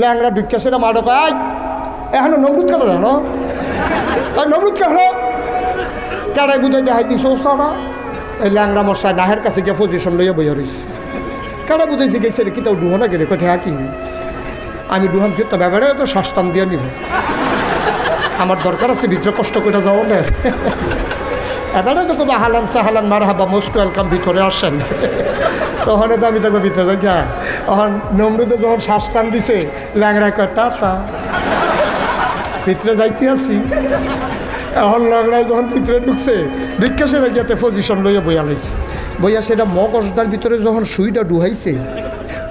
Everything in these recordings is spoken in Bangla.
ল্যাংরা ঢুকে সেটা মাডো কয়। এখন নমরুদ কেন জানো ওই নমরুদ কেন কেড়াই বুঝে দেখাই দিস সারা এই ল্যাংরা মশাই নাহের কাছে গিয়ে পজিশন লইয়া বইয়া রয়েছে কেড়া বুঝেছি গেছে রে কি তাও ডুহনা গেলে কোথায় কি? আমি ডুহান কি তো ব্যাপারে তো শ্বাসটান দিয়ে নিব। আমার দরকার আছে, ভিতরে কষ্ট করে যাও না। এবারে তো খুব হালান সাহালান মার হাবা মোস্ট ওয়েলকাম ভিতরে আসেন। তখন তো আমি দেখব ভিতরে যাই তখন নমরুদে যখন শ্বাস দিছে ল্যাংড়া কয় টাটা। ভিতরে যাইতে আসি। এখন ল্যাংড়ায় যখন ভিতরে ঢুকছে ভিক্ষা সেটা পজিশন লইয়া বইয়া লাইছে। বইয়া সেটা মগজটার ভিতরে যখন সুইটা ডুহাইছে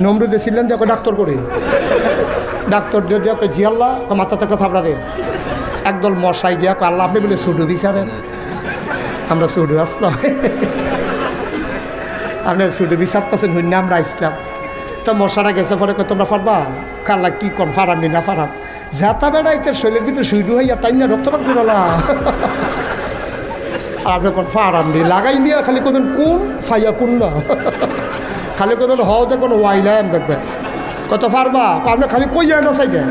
নমরুদে ছিলেন দেখো ডাক্তার করে ডাক্তার দিয়ে দিয়ে কয়, জি আল্লাহ কয়, মাথাতে একটা থাপড়া দে। একদল মশাই গিয়া আল্লাহ আপনি বলে সুডু বিচারেন আমরা সুডু আসলাম। আপনি সুডু বিচারতেছেন হইনা আমরা আসলাম। তো মশারা গেছে পরে তোমরা পারবা কাল্লা কি কন ফারাম নি না ফারাম যাতা বেড়াইতে শৈলের ভিতরে সুইডু হইয়া টাইম না রক্ত পাক দিলা আপনি কোন ফারাম নি, লাগাই দিয়া খালি কবেন কোন ফাইয়া কোন না? খালি কবেন হও দেখবেন ওয়াইলাম দেখবে। কত পারবা আপনি খালি কই না চাইবে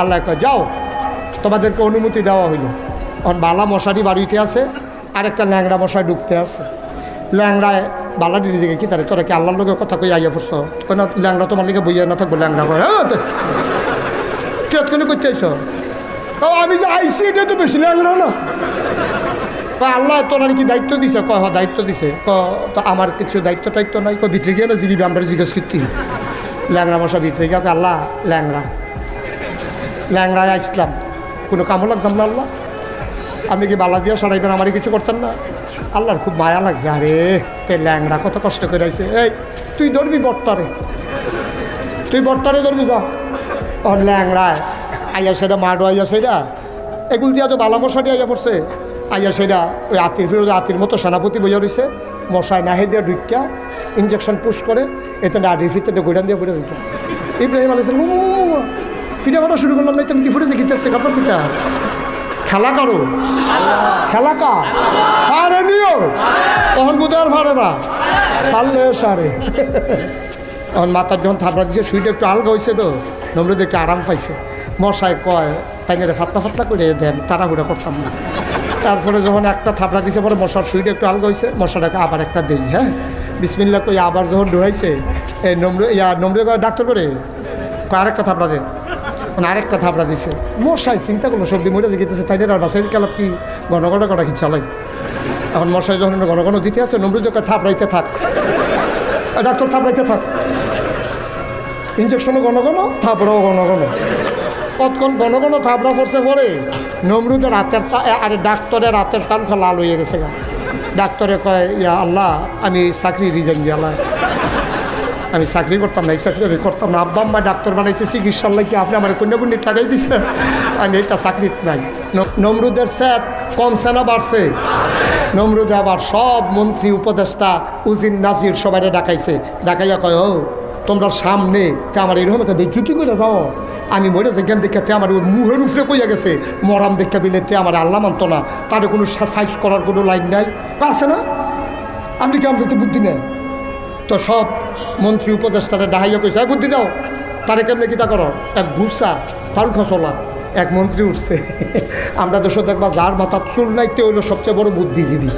আল্লাহ কয়, যাও। তোমাদেরকে অনুমতি দেওয়া হইল। এখন বালা মশারি বাড়িতে আছে। আর একটা ল্যাংড়া মশাই ঢুকতে আছে। ল্যাংড়ায় বালাডির দিকে কি তারে, তোরা কি আল্লাহর লোকের কথা কই আইয়া পড়ছ কেন ল্যাংড়া তোমার লিগে বইয়া না থাকব, ল্যাংড়া করে কেতক্ষণে করতে আইস তাও আমি যে আইসি এটা তো বেশি ল্যাংড়া না। তা আল্লাহ তোর কি দায়িত্ব দিছে? ক দায়িত্ব দিছে। ক, তো আমার কিছু দায়িত্ব টাইত্ব নাই। ক, ভিতরে গিয়ে না জিগিবি, আমরা জিজ্ঞেস করতে। ল্যাংড়া মশা ভিতরে গিয়ে আল্লাহ, ল্যাংড়া। ল্যাংড়ায় আসলাম। কোনো কামও লাগতাম না আল্লাহ? আপনি কি বালা দিয়া সরাইবেন? আমারই কিছু করতেন না। আল্লাহর খুব মায়া লাগছে। আরে, তে ল্যাংড়া কত কষ্ট করে আইছে এই, তুই ধরবি বট্টারে তুই বট্টারে ধরবি যা। ও ল্যাংড়ায় আইয়া সেটা মাডো, আইয়া সেটা। এগুল দিয়া তো বালা মশাটি আইয়া পড়ছে। আইয়া সেটা ওই আতির ফিরোজ, আতির মতো সেনাপতি বইয়া রয়েছে মশায় নাহে দিয়া ঢুকিয়া ইঞ্জেকশন পুশ করে, এতে আডির ফিরতে গোডান দিয়ে ফুটে দিত ইব্রাহিম আলাইসাল ফিরে করা শুরু করলাম না তুমি ফুটে দেখিতেছে কাপড় দিতে খেলা করো। খেলা কা নিও। তখন বুধবার ফাড়ে না। ফাড়লে সারে। এখন মাথার যখন থাপড়া দিচ্ছে শুইটা একটু আলগা হয়েছে তো। নম্রদ একটু আরাম পাইছে। মশায় কয় তাই ফাত্তা ফাত্তা করে দেন, তাড়াহুড়া করতাম না। তারপরে যখন একটা থাপড়া দিছে, পরে মশার শুইটা একটু আলগা হয়েছে মশাটাকে আবার একটা দেই হ্যাঁ? বিসমিল্লা কই আবার যখন ডুহাইছে এই নম্র, ইয়া নম্র ডাক্তার করে? আরেকটা থাপড়া দেন মানে আরেকটা থাপড়া দিছে। মশাই, চিন্তা করল সবজি মরে জিগেতেছে তাই না বাসের কালাপ কি ঘন ঘন করা কি চালাই? এখন মশাই যখন ঘন ঘন দিতে আছে নম্র যখন থাপড়াইতে থাক। ডাক্তার থাপড়াইতে থাক। ইঞ্জেকশনও ঘন ঘন থাপড়াও ঘন ঘন কতক্ষণ ঘন ঘন থাপড়া পড়ছে পরে? নমরুদের রাতের আরে ডাক্তারের রাতের টান লাল হয়ে গেছে গা। ডাক্তারে কয়, ইয়া আল্লাহ, আমি চাকরি রিজাইন দিয়ালাই আমি চাকরি করতাম না, এই চাকরি আমি করতাম না। আব্বা আম্মা ডাক্তার বানাইছে, চিকিৎসার লাগে আপনি আমার কন্যাকুণ্ডি লাগাই দিছে। আমি এইটা চাকরিত নাই। ন- নমরুদের স্যাত কম সেনা বাড়ছে। নমরুদ আবার সব মন্ত্রী, উপদেষ্টা উজিন নাজির সবাই ডাকাইছে। ডাকাইয়া কয়, ও, তোমরা সামনে তে আমার এরকম একটা বেজ্জুতি করে যাও। আমি মরে যে জ্ঞান দেখতে আমার মুহের উপরে কইয়া গেছে। মরাম দেখতে বিলে তে আমার আল্লাহ মানত না। তার কোনো সাইজ করার কোনো লাইন নাই। আছে না? আপনি কি আমাদের বুদ্ধি নেই তো সব মন্ত্রী উপদেষ্টারে ডাহাইয়া কইছে, "এই বুদ্ধি দাও, তারে কেমনে কিতা করো? এক ঘুষা ফাল খসলা, এক মন্ত্রী উঠছে। আমরা দেশ দেখবা, যার মাথার চুল নাই, তে হইল সবচেয়ে বড় বুদ্ধিজীবী।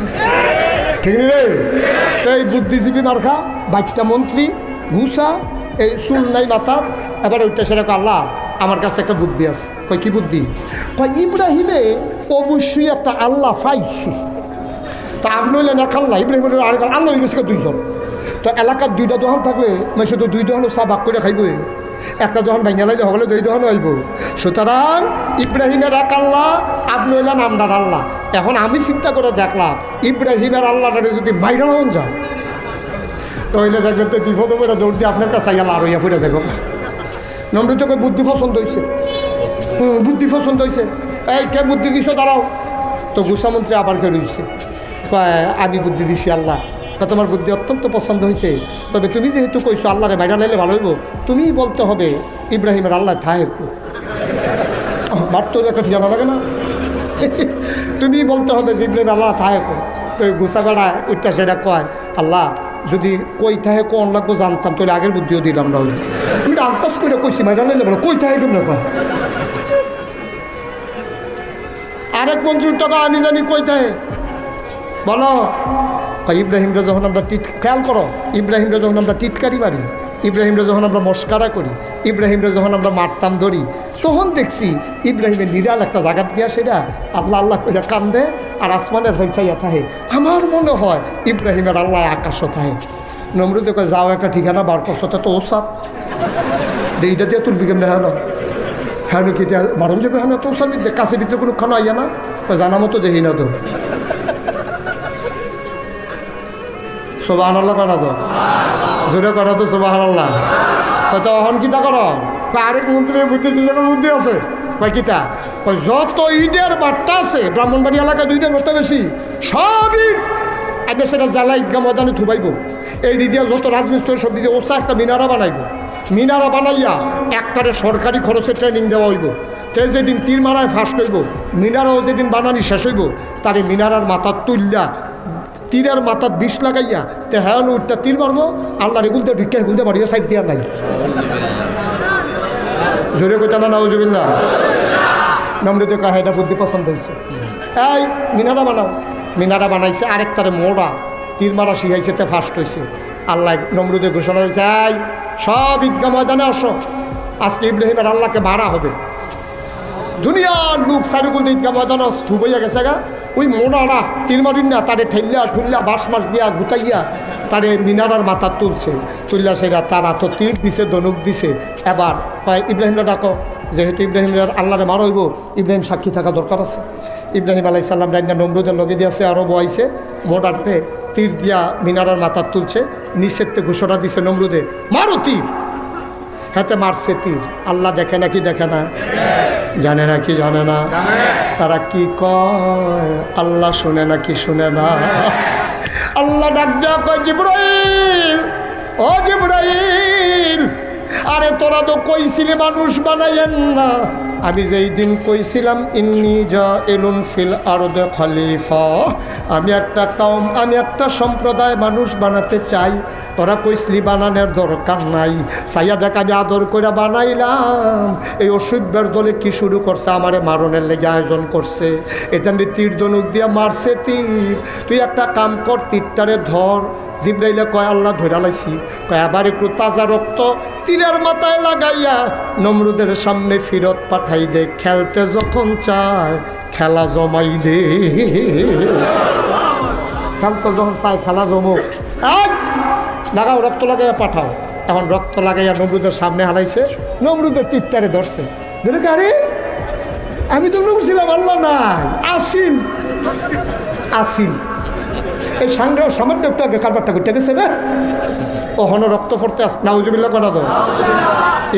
ঠিক নি রে? তো এই বুদ্ধিজীবী মার্খা বাইকটা মন্ত্রী ঘুষা এই চুল নাই মাথার এবার ওইটা সেরকম আল্লাহ, আমার কাছে একটা বুদ্ধি আছে। কই কি বুদ্ধি? কই ইব্রাহিমে অবশ্যই একটা আল্লাহ পাইছে। তা আপনি হইলেন এক আল্লাহ ইব্রাহিম আরেক আল্লাহ দুইজন। তো এলাকার দুইটা দোকান থাকলে মানে শুধু দুই দোকানও চা ভাগ করে খাইবই। একটা দোকান ভেঙে লাইলে হলে দুই দোকানও আইব সুতরাং ইব্রাহিমের এক আল্লাহ, আপনি হইলেন আমরার আল্লাহ। এখন আমি চিন্তা করে দেখলাম, ইব্রাহিমের আল্লাহটা যদি মাইরা হন যায়, তাহলে দেখবেন তো বিপদ করে দৌড় দিয়ে আপনার কাছে আইয়া আর হইয়া ফুটে যাব নম্রতকে বুদ্ধি পছন্দ হয়েছে হুম, বুদ্ধি পছন্দ হয়েছে এই, কে বুদ্ধি দিছ? দাঁড়াও। তো গুসামন্ত্রী আবার কে রয়েছে আমি বুদ্ধি দিছি আল্লাহ। তা তোমার বুদ্ধি অত্যন্ত পছন্দ হয়েছে। তবে তুমি যেহেতু কইছো আল্লাহরে বাইরে লাইলে ভালো হইব, তুমিই বলতে হবে ইব্রাহিমের আল্লাহ থাহেকু মার তো একটা ঠিকানা লাগে না। তুমি বলতে হবে যে ইব্রাহিম আল্লাহ থাহেকু তো গুসা বেড়ায় উঠটা সেটা কয়, আল্লাহ, যদি কই থাহে কোন লাগবো জানতাম, তাহলে আগের বুদ্ধিও দিলাম না আমি আন্তাজ করে কইছি মাইরা লাইলে বলো, কই থাকে কেমন কয়? আরেক মন্ত্রীর টাকা আমি জানি কই থাকে বলো। কয়, ইব্রাহিমরা যখন আমরা টিট খেয়াল করো, ইব্রাহিমরা যখন আমরা টিটকারি মারি, ইব্রাহিমরা যখন আমরা মস্কারা করি, ইব্রাহিমরা যখন আমরা মারতাম ধরি তখন দেখছি ইব্রাহিমের নিরাল একটা জায়গাত গিয়া সেটা আল্লাহ আল্লাহ কইয়া কান্দে আর আসমানের হইচাইয়া থাহে। আমার মনে হয় ইব্রাহিমের আল্লাহ আকাশ থাহে। নমরুদে কয়, যাও একটা ঠিকানা বার করছ, তা তো ওসাত। এইটা দিয়ে তুলবি কেমনে হ্যাঁ হ্যাঁ কি মারণ যাবে হ্যাঁ তো ওসার কাছে ভিতরে কোনো খানা আইয়া না? জানা মতো দেখি না তো। সোবাহান আল্লাহ কনা তো? জোরে করা তো সোবাহান আল্লাহ হয়তো অহন কিতা করো? আরেক মন্ত্রীর বুদ্ধি দুজনের বুদ্ধি আছে? কয় কিতা? যত ইটের বার্তা আছে, ব্রাহ্মণবাড়ি এলাকায় দুইটার বার্তা বেশি সব ইট আগে সেটা জ্বালা ঈদগা ময়দানে থুবাইব এই দিয়ে যত রাজমিস্ত্রি সব দিয়ে ওসা একটা মিনারা বানাইব। মিনারা বানাইয়া একটারে সরকারি খরচে ট্রেনিং দেওয়া হইব। তে যেদিন তীর মারায় ফার্স্ট হইব, মিনারাও যেদিন বানানি শেষ হইব, তারে মিনারার মাথা তুললা তীরের মাথাত বিষ লাগাইয়া তে হ্যাঁ উঠটা তীর মারবো আল্লাহ রেগুলতে ঢুকে গুলতে বাড়িয়ে সাইড দিয়া নাই। জোরে কইতা না নাউজুবিল্লাহ? নম্রতে কাহা এটা বুদ্ধি পছন্দ হয়েছে এই মিনারা বানাও। মিনারা বানাইছে, আরেকটারে মোড়া। তীর মারা শিখাইছে তে ফার্স্ট হয়েছে আল্লাহ নমরুদে ঘোষণা দিয়েছে, এই, সব ঈদগা ময়দানে আসো। আজকে ইব্রাহিমের আল্লাহকে মারা হবে। দুনিয়ার লোক সারিকুল ঈদগা ময়দানে স্থুপ হইয়া গেছে গা। ওই মোড়ারা না, তারে ঠেললা ঠুল্লা বাঁশ মাস দিয়া গুতাইয়া তারে মিনারার মাথা তুলছে। তুললা সেটা তারা তো তীর দিছে, ধনুক দিছে। এবার ইব্রাহিমরা ডাকো যেহেতু ইব্রাহিমের আল্লাহরে মার হইব, ইব্রাহিম সাক্ষী থাকা দরকার আছে। ইব্রাহিম আলাই সাল্লাম রান্না নমরুদের লগে দিয়েছে আরও বয়াইছে মোটাতে তীর দিয়া মিনারার মাথা তুলছে, নিষেধতে ঘোষণা দিছে নমরুদে, মারো তীর! হাতে মারছে তীর, আল্লাহ দেখে না কি দেখে না? জানে না কি জানে না? তারা কি কয়? আল্লাহ শুনে না কি শুনে না? আল্লাহ ডাক দেওয়া কয় জিব্রাইল ও জিব্রাইল আরে তোরা তো কইছিলি মানুষ বানাইয়েন না? আমি যেই দিন কইছিলাম, ইন্নি এলুন ফিল আরদে খলিফা। আমি একটা কম আমি একটা সম্প্রদায় মানুষ বানাতে চাই। ওরা কইসলি, বানানোর দরকার নাই। সাইয়া দেখ, আমি আদর করে বানাইলাম। এই অসভ্যের দলে কি শুরু করছে? আমারে মারণের লেগে আয়োজন করছে। এখানে তীর ধনুক দিয়ে মারছে তীর। তুই একটা কাম কর, তীরটারে ধর। জিব্রাইলে কয়, আল্লাহ ধরা লাইছি। কয়, আবার একটু তাজা রক্ত তীরের মাথায় লাগাইয়া নমরুদের সামনে ফিরত পাঠাই দে, খেলতে যখন চায়, খেলা জমাই দে। খেলতে যখন চায়, খেলা জমুক। এক লাগাও, রক্ত লাগাইয়া পাঠাও। এখন রক্ত লাগাইয়া নমরুদের সামনে হারাইছে নমরুদের তীরটারে ধরছে। ধরে আরে আমি তো নমরছিলাম, আল্লাহ নাই। আসিল। আসিল। এই সাংগ্রাম সামান্য একটু আগে কারবারটা করতে গেছে না ওহনো রক্ত পড়তে আস নাউজুবিল্লা কেন তো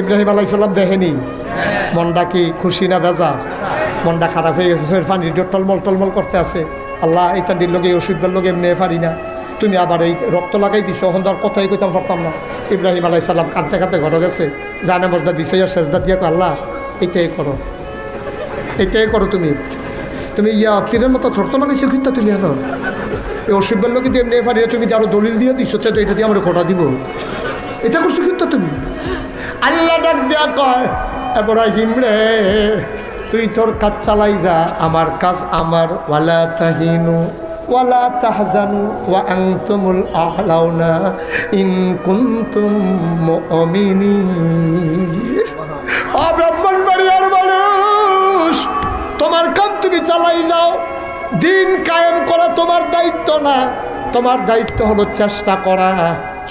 ইব্রাহিম আলাইসাল্লাম দেখেনি। মনটা কি খুশি না বেজা মনটা খারাপ হয়ে গেছে শরীর পানি টলমল টলমল করতে আছে। আল্লাহ, এই তান্ডির লোকে ওষুধের লোকে এমনি পারি না। তুমি আবার এই রক্ত লাগাই দিছো তো আর কথাই কইতাম পারতাম না। ইব্রাহিম আলাইসাল্লাম কাঁদতে কাঁদতে ঘরে গেছে। জানে মর্দা বিছাইয়া সেজদা দিয়া আল্লাহ, এইটাই করো। এইটাই করো তুমি। তুমি ইয়া তীরের মতো রক্ত লাগাইছো কিন্তু তুমি এখন? এই অসুবিধার লোকে দিয়ে এমনি পারি তুমি আরও দলিল দিয়ে দিচ্ছ তো এটা দিয়ে আমরা খোটা দিব। এটা করছ কিন্তু তুমি? আল্লাহ ডাক দেয়া কয় এব্রাহিম রে, তুই তোর কাজ চালাই যা, আমার কাজ আমার। ওয়ালা তাহিনু, ওয়ালা তাহজানু, ওয়া আনতুমুল আহলাউনা ইন কুনতুম মুমিনিন। ও ব্রাহ্মণবাড়িয়ার মানুষ, তোমার কাম তুমি চালাই যাও। দিন কায়েম করা তোমার দায়িত্ব না, তোমার দায়িত্ব হলো চেষ্টা করা,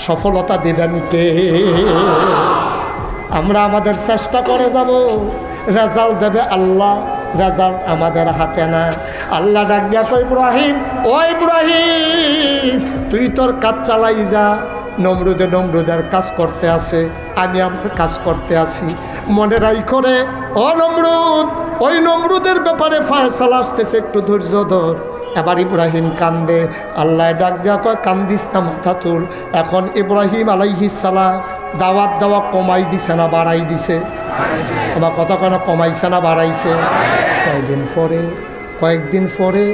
সফলতা দিবেন কে আমরা আমাদের চেষ্টা করে যাব। রেজাল্ট দেবে আল্লাহ, রেজাল্ট আমাদের হাতে না। আল্লাহ ডাক দিয়া কই ইব্রাহিম, ও ইব্রাহিম, তুই তোর কাজ চালাই যা। নমরুদে নমরুদের কাজ করতে আছে, আমি আমার কাজ করতে আছি। মনে রাই করে ও নমরুদ, ওই নমরুদের ব্যাপারে ফায়সালা আসতেছে, একটু ধৈর্য ধর। এবার ইব্রাহিম কান্দে। আল্লাহ ডাক দেওয়া কয়, কান্দিস না মাথা তুল এখন ইব্রাহিম আলাইহিসালাম দাওয়াত দেওয়া কমাই দিছে না বাড়াই দিছে? আমার কথা কেন কমাইছে না বাড়াইছে? কয়েকদিন পরে কয়েকদিন পরে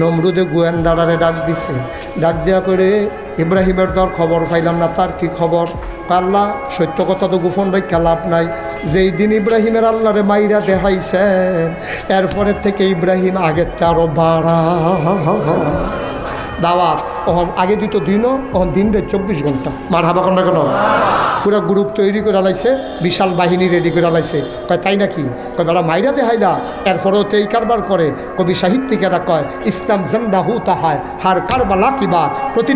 নমরুদে গোয়েন্দারারে ডাক দিছে। ডাক দেওয়া করে ইব্রাহিমের দর খবর পাইলাম না, তার কি খবর? আল্লাহ, সত্য কথা তো গোপন রেখা লাভ নাই। যেই দিন ইব্রাহিমের আল্লাহরে মাইরা দেখাইছেন এরপরের থেকে ইব্রাহিম আগের তারও বাড়া দাওয়াত। ওহন আগে দিত দিনও ওহন দিন রে চব্বিশ ঘণ্টা মার হাবা কন্যা কেন? পুরো গ্রুপ তৈরি করে লাইছে বিশাল বাহিনী রেডি করে আলাইছে। কয় তাই নাকি? কয় বেড়া মাইরা দেহাই না এরপরেও তো এই কারবার করে। কবি সাহিত্যিকেরা কয় ইসলাম জেন্দা হু তাহায় হার কারবালা কি বাত? প্রতি